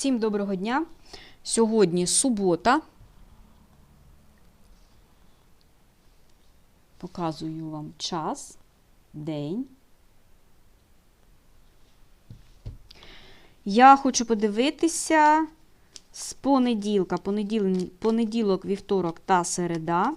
Всім доброго дня. Сьогодні субота. Показую вам час, день. Я хочу подивитися з понеділка, понеділок, вівторок та середа,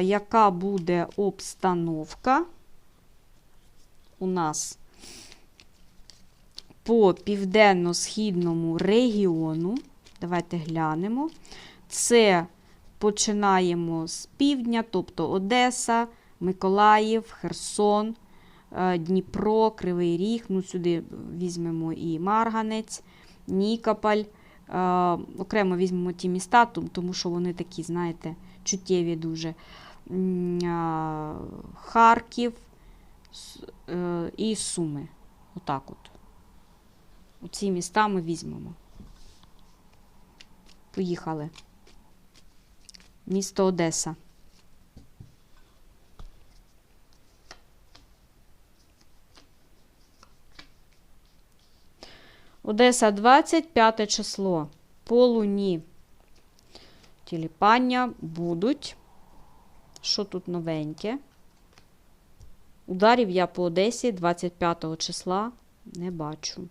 яка буде обстановка у нас по південно-східному регіону. Давайте глянемо. Це починаємо з півдня, тобто Одеса, Миколаїв, Херсон, е, Дніпро, Кривий Ріг. Ну, сюди візьмемо і Марганець, Нікополь. Е, Окремо візьмемо ті міста, тому що вони такі, знаєте, чуттєві дуже. Харків е, і Суми. Отак от. Оці міста ми візьмемо. Поїхали. Місто Одеса. Одеса 25 число. По луні. Тіліпання будуть. Що тут новеньке? Ударів я по Одесі 25 числа не бачу.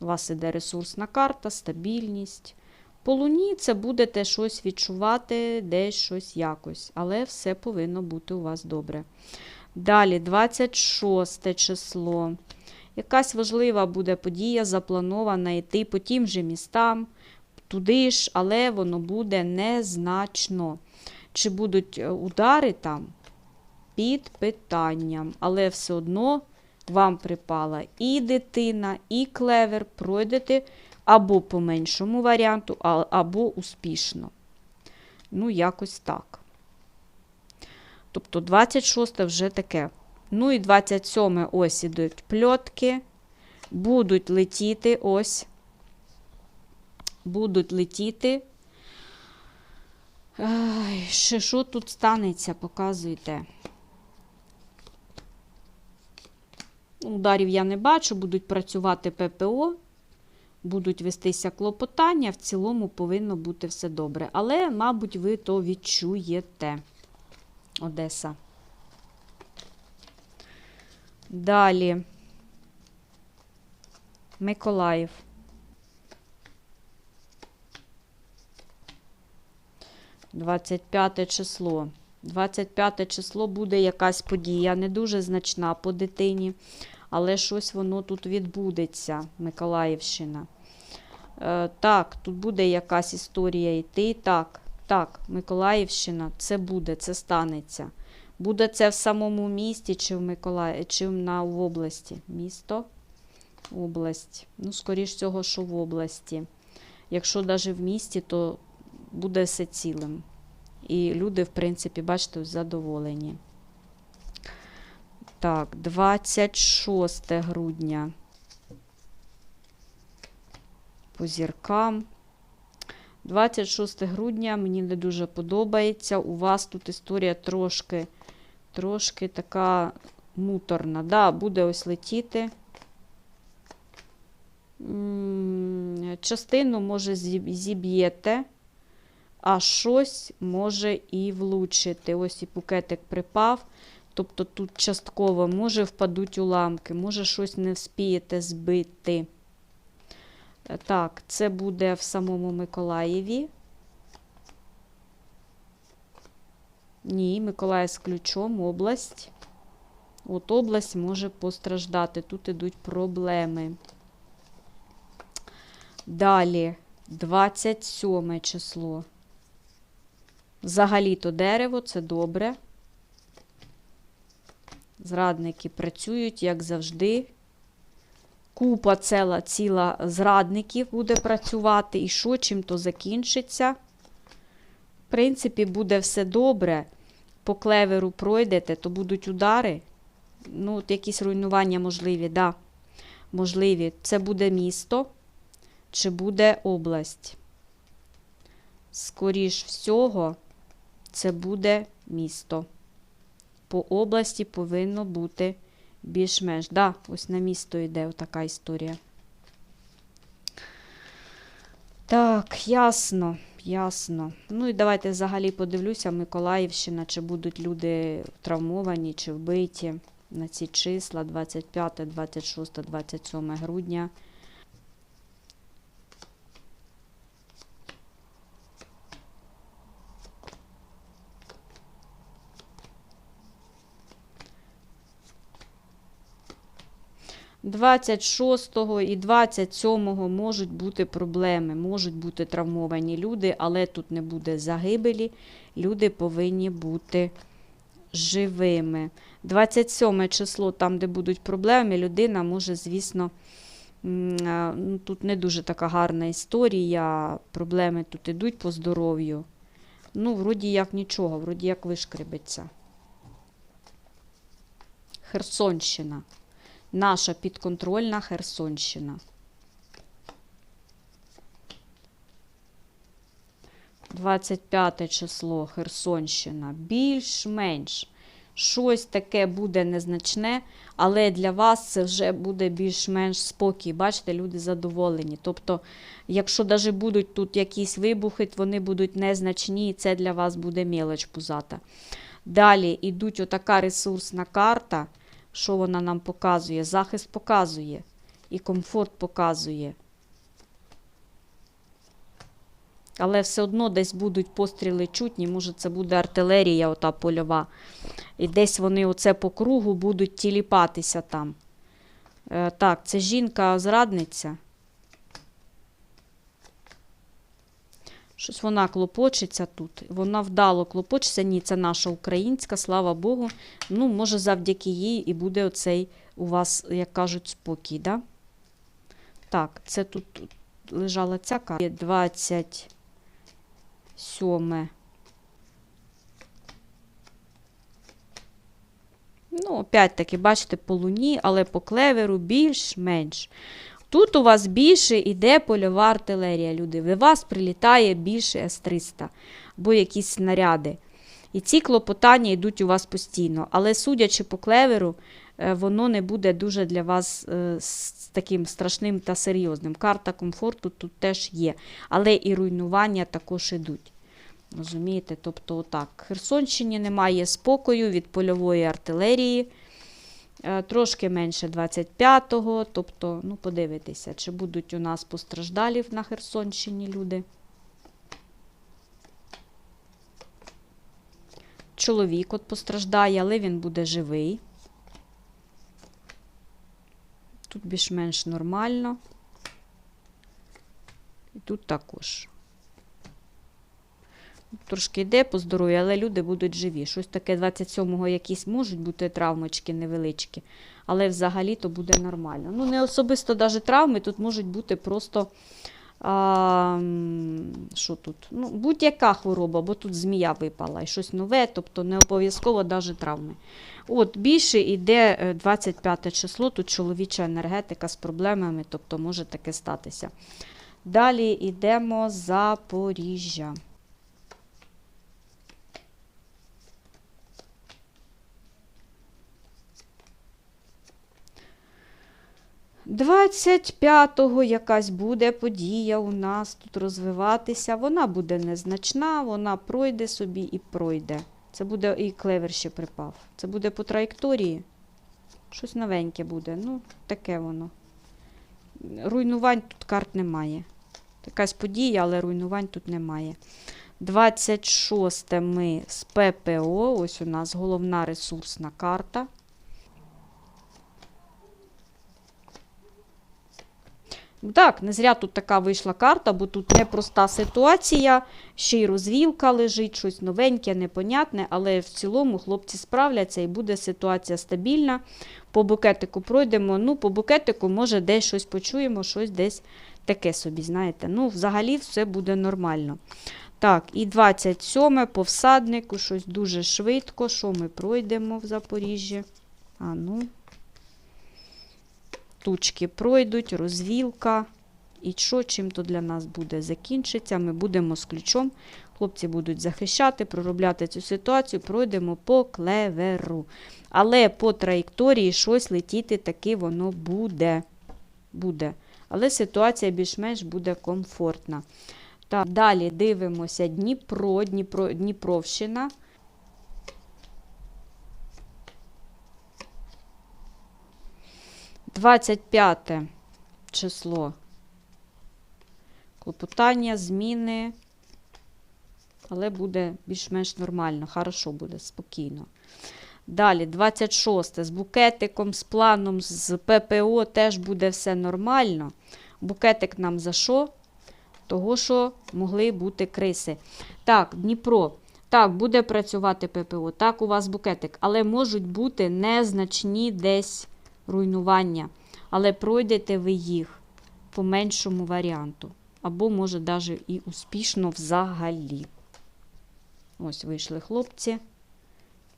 У вас іде ресурсна карта, стабільність. По луні це будете щось відчувати, десь щось якось, але все повинно бути у вас добре. Далі, 26 число. Якась важлива буде подія, запланована йти по тим же містам, туди ж, але воно буде незначно. Чи будуть е, удари там? Під питанням, але все одно вам припала і дитина, і клевер, пройдете або по меншому варіанту, або успішно. Ну, якось так. Тобто 26 вже таке. Ну і 27 ось ідуть пльотки. Будуть летіти ось. Будуть летіти. Ай, ще що тут станеться, показуйте. Ударів я не бачу, будуть працювати ППО, будуть вестися клопотання. В цілому повинно бути все добре. Але, мабуть, ви то відчуєте. Одеса. Далі. Миколаїв. Двадцять п'яте число. 25 число буде якась подія, не дуже значна по дитині, але щось воно тут відбудеться, Миколаївщина. Е, так, тут буде якась історія йти. Так, так, Миколаївщина, це буде, це станеться. Буде це в самому місті чи в Миколаї... чи на, в області. Місто, область. Ну, скоріш всього, що в області. Якщо навіть в місті, то буде все цілим. І люди, в принципі, бачите, задоволені. Так, 26 грудня. По зіркам. 26 грудня мені не дуже подобається. У вас тут історія трошки, трошки така муторна. Да, буде ось летіти. Частину, може, зіб'єте а щось може і влучити. Ось і букетик припав. Тобто тут частково може впадуть уламки, може щось не вспієте збити. Е, Так, це буде в самому Миколаєві. Ні, Миколаїв з ключом, область. От область може постраждати. Тут ідуть проблеми. Далі, 27 число. Взагалі-то дерево це добре. Зрадники працюють, як завжди. Купа ціла, ціла зрадників буде працювати. І що, чим то закінчиться. В принципі, буде все добре. По клеверу пройдете, то будуть удари. Ну, от якісь руйнування можливі, да. Можливі. Це буде місто чи буде область. Скоріш всього, це буде місто. По області повинно бути більш-менш. Да, ось на місто йде така історія. Так, ясно, ясно. Ну і давайте взагалі подивлюся, Миколаївщина, чи будуть люди травмовані, чи вбиті на ці числа 25, 26, 27 грудня. Двадцять шостого і 27 можуть бути проблеми, можуть бути травмовані люди, але тут не буде загибелі. Люди повинні бути живими. 27 число, там, де будуть проблеми, людина може, звісно, ну, тут не дуже така гарна історія. Проблеми тут ідуть по здоров'ю. Ну, вроді як нічого, вроді як вишкребеться. Херсонщина. Наша підконтрольна Херсонщина. 25 число Херсонщина. Більш-менш. Щось таке буде незначне, але для вас це вже буде більш-менш спокій. Бачите, люди задоволені. Тобто, якщо навіть будуть тут якісь вибухи, вони будуть незначні, і це для вас буде мілоч пузата. Далі йдуть отака ресурсна карта. Що вона нам показує? Захист показує і комфорт показує. Але все одно десь будуть постріли чутні, може це буде артилерія, ота польова. І десь вони оце по кругу будуть тіліпатися там. Е, так, це жінка-зрадниця. Щось вона клопочеться тут. Вона вдало клопочеться. Ні, це наша українська, слава Богу. Ну, може, завдяки їй і буде оцей у вас, як кажуть, спокій. Да? Так, це тут лежала ця карта. 27. Ну, опять-таки, бачите, по луні, але по клеверу більш-менш. Тут у вас більше йде польова артилерія, люди. В вас прилітає більше С-300 або якісь снаряди. І ці клопотання йдуть у вас постійно. Але судячи по клеверу, е, воно не буде дуже для вас е, таким страшним та серйозним. Карта комфорту тут теж є. Але і руйнування також ідуть. Розумієте? Тобто, отак. Херсонщині немає спокою від польової артилерії. Е, Трошки менше 25-го, тобто, ну, подивитися, чи будуть у нас постраждалі на Херсонщині люди. Чоловік от постраждає, але він буде живий. Тут більш-менш нормально. І тут також. Трошки йде по здоров'ю, але люди будуть живі. Щось таке 27-го якісь можуть бути травмочки невеличкі, але взагалі то буде нормально. Ну, не особисто навіть травми, тут можуть бути просто. А, що тут? Ну, будь-яка хвороба, бо тут змія випала і щось нове, тобто не обов'язково навіть травми. От, більше йде е, 25 число, тут чоловіча енергетика з проблемами, тобто може таке статися. Далі йдемо Запоріжжя. Двадцять п'ятого якась буде подія у нас тут розвиватися. Вона буде незначна, вона пройде собі і пройде. Це буде і клевер ще припав. Це буде по траєкторії. Щось новеньке буде. Ну, таке воно. Руйнувань тут карт немає. Якась подія, але руйнувань тут немає. 26 ми з ППО. Ось у нас головна ресурсна карта. Так, не зря тут така вийшла карта, бо тут непроста ситуація, ще й розвілка лежить, щось новеньке, непонятне, але в цілому хлопці справляться і буде ситуація стабільна. По букетику пройдемо. Ну, по букетику, може, десь щось почуємо, щось десь таке собі, знаєте. Ну, взагалі все буде нормально. Так, і 27 по всаднику, щось дуже швидко. Що ми пройдемо в Запоріжжі? А ну. Тучки пройдуть, розвілка. І що, чим то для нас буде закінчиться, ми будемо з ключом. Хлопці будуть захищати, проробляти цю ситуацію, пройдемо по клеверу. Але по траєкторії щось летіти таки воно буде. буде. Але ситуація більш-менш буде комфортна. Так, далі дивимося Дніпро, Дніпро, Дніпровщина. Двадцять п'яте число. Клопотання, зміни. Але буде більш-менш нормально, хорошо буде, спокійно. Далі, 26 з букетиком, з планом, з ППО теж буде все нормально. Букетик нам за що? Того, що могли бути криси. Так, Дніпро. Так, буде працювати ППО. Так, у вас букетик, але можуть бути незначні десь руйнування. Але пройдете ви їх по меншому варіанту. Або, може, навіть і успішно взагалі. Ось вийшли хлопці.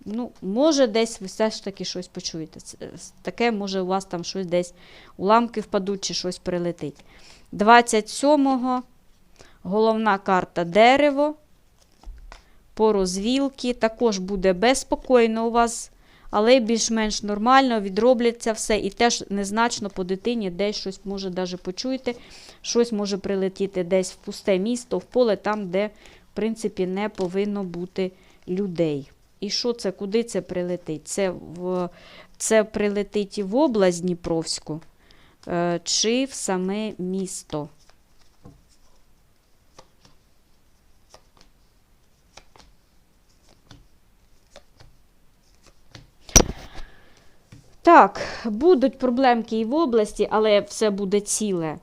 Ну, може, десь ви все ж таки щось почуєте. Таке, може, у вас там щось десь уламки впадуть чи щось прилетить. 27-го головна карта дерево. По розвілки. Також буде безпокійно у вас, але більш-менш нормально, відробляться все. І теж незначно по дитині десь щось може даже почуєте, щось може прилетіти десь в пусте місто, в поле, там, де, в принципі, не повинно бути людей. І що це, куди це прилетить? Це, в, це прилетить в область Дніпровську, е, чи в саме місто. Так, будуть проблемки і в області, але все буде ціле.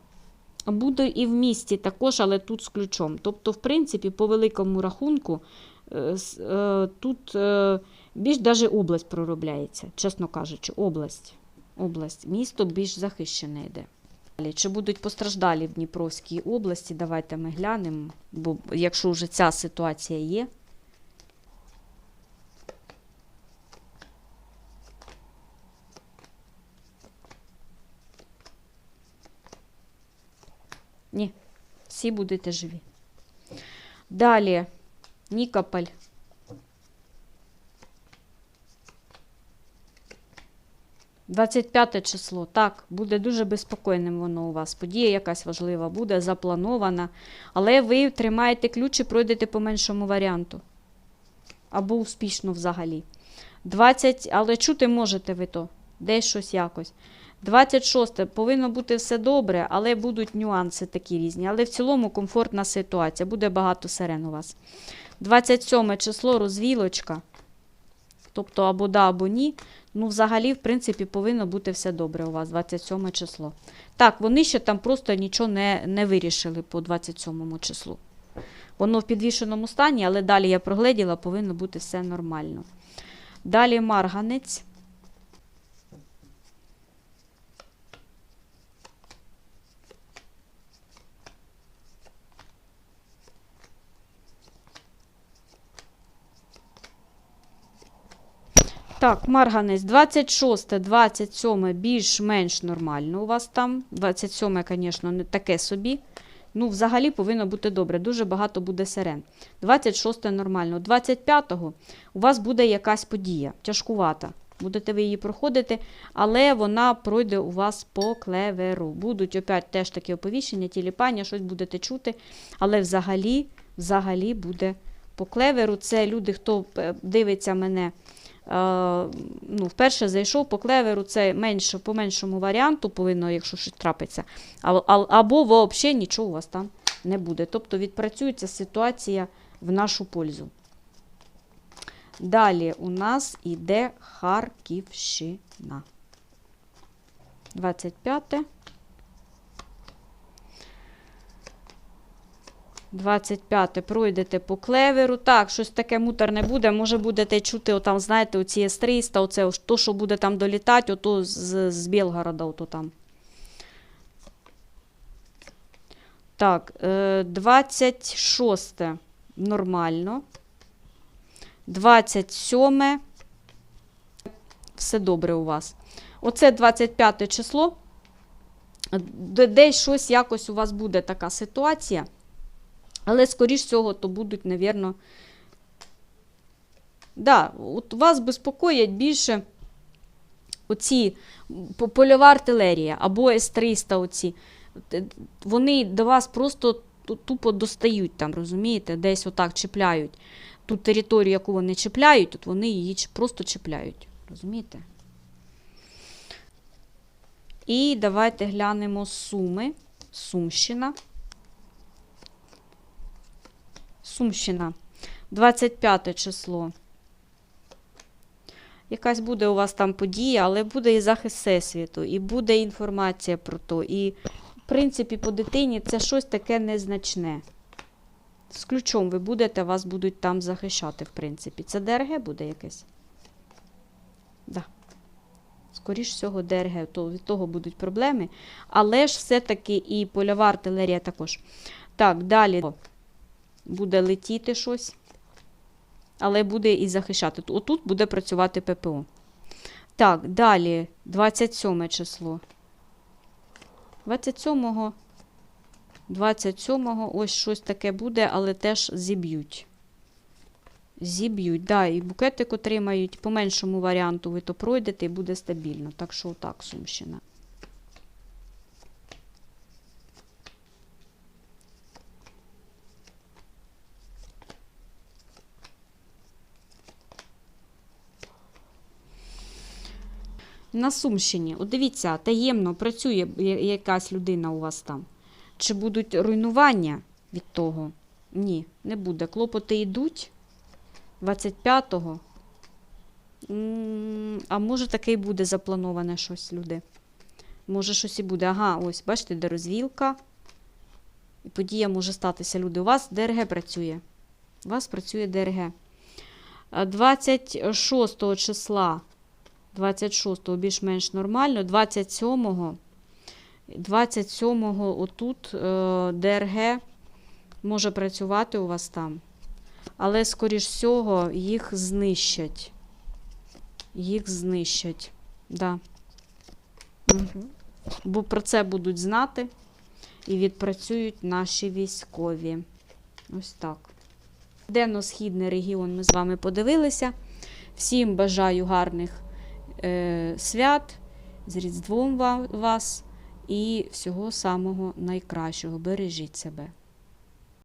Буде і в місті також, але тут з ключом. Тобто, в принципі, по великому рахунку, е, е, тут е, більш даже область проробляється, чесно кажучи, область. область. Місто більш захищене йде. Чи будуть постраждалі в Дніпровській області? Давайте ми глянемо, бо якщо вже ця ситуація є. Ні, всі будете живі. Далі Нікополь. Двадцять п'яте число. Так, буде дуже безпокійним воно у вас. Подія якась важлива буде, запланована. Але ви тримаєте ключ і пройдете по меншому варіанту. Або успішно взагалі. 20, але чути можете ви то. Десь щось якось. 26 повинно бути все добре, але будуть нюанси такі різні. Але в цілому комфортна ситуація. Буде багато сирен у вас. 27 число розвілочка. Тобто або да, або ні. Ну, взагалі, в принципі, повинно бути все добре у вас, 27 число. Так, вони ще там просто нічого не, не вирішили по 27 числу. Воно в підвішеному стані, але далі я прогледіла, повинно бути все нормально. Далі марганець. Так, марганець 26, 27 більш-менш нормально у вас там. 27, звісно, не таке собі. Ну, взагалі повинно бути добре. Дуже багато буде сирен. 26 нормально. 25-го у вас буде якась подія, тяжкувата. Будете ви її проходити, але вона пройде у вас по клеверу. Будуть опять теж такі оповіщення, тіліпання, щось будете чути. Але взагалі, взагалі буде по клеверу. Це люди, хто е, дивиться мене. Е, ну, вперше зайшов по клеверу, це менше, по меншому варіанту повинно, якщо щось трапиться. Або взагалі нічого у вас там не буде. Тобто відпрацюється ситуація в нашу пользу. Далі у нас іде Харківщина. 25. 25 пройдете по клеверу. Так, щось таке муторне буде. Може будете чути, отам, знаєте, оці С-300, оце, то, що буде там долітати, ото з, з Білгорода, ото там. Так, е, 26 нормально. 27 все добре у вас. Оце 25 число. Десь щось якось у вас буде така ситуація. Але, скоріш всього, то будуть, навірно. Да, от вас безпокоять більше оці польова артилерія або С-300, оці, вони до вас просто тупо достають там, розумієте, десь отак чіпляють. Ту територію, яку вони чіпляють, от вони її просто чіпляють. Розумієте? І давайте глянемо суми. Сумщина. Сумщина. 25 число. Якась буде у вас там подія, але буде і захист Всесвіту, і буде інформація про то. І, в принципі, по дитині це щось таке незначне. З ключом ви будете, вас будуть там захищати, в принципі. Це ДРГ буде якесь? Да. Скоріш всього, ДРГ, то від того будуть проблеми. Але ж все-таки і польова артилерія також. Так, далі буде летіти щось, але буде і захищати. Отут буде працювати ППО. Так, далі 27 число. 27-го, 27-го ось щось таке буде, але теж зіб'ють. Зіб'ють, да, і букетик отримають. По меншому варіанту ви то пройдете і буде стабільно. Так що отак, Сумщина. На Сумщині, от дивіться, таємно працює якась людина у вас там. Чи будуть руйнування від того? Ні, не буде. Клопоти йдуть 25-го. А може таке й буде заплановане щось, люди. Може, щось і буде. Ага, ось, бачите, де розвілка. І подія може статися, люди. У вас ДРГ працює. У вас працює ДРГ. 26 числа 26-го більш-менш нормально. 27-го, 27-го отут е, ДРГ може працювати у вас там. Але, скоріш всього, їх знищать. Їх знищать. Да. Угу. Бо про це будуть знати і відпрацюють наші військові. Ось так. Південно-східний регіон ми з вами подивилися. Всім бажаю гарних свят, з Різдвом вас і всього самого найкращого. Бережіть себе.